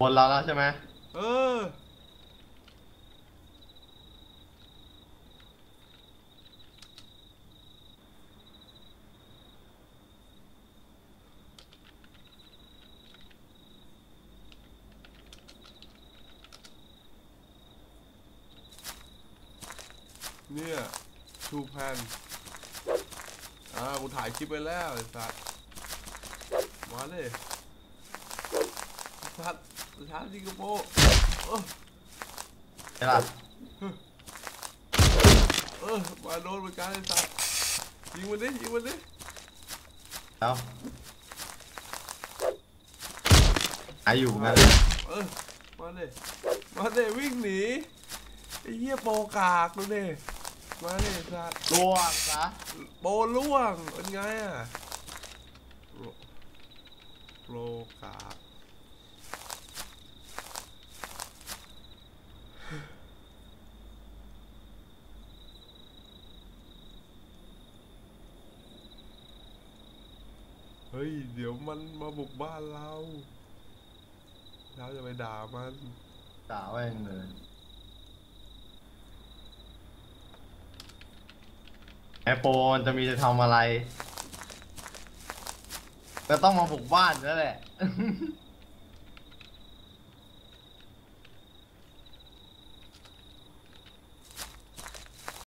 บนเราแล้วใช่ไหมเออ เนี่ยทูแพนอ่ากูถ่ายคลิปไปแล้วไอ้สัตว์ มาเลยไอ้สัตว์ชาร์จสิงคโปร์เออใช่ป่ะเออมาโดนเหมือนกันไอ้สัตว์ยิงมันดิยิงมันดิแล้วหายอยู่เหมือนกันเออมาเลยมาเลยวิ่งหนีไอ้เหี้ยโปรกากดูดิมาเลยไอ้สัตว์ล่วงซะโปรล่วงเป็นไงอะ โปรโปรกาเฮ้ย เดี๋ยวมันมาบุกบ้านเรา เราจะไปด่ามันด่าแม่งเลยไอโปนจะมีจะทำอะไร แต่ต้องมาบุกบ้านนั่นแหละ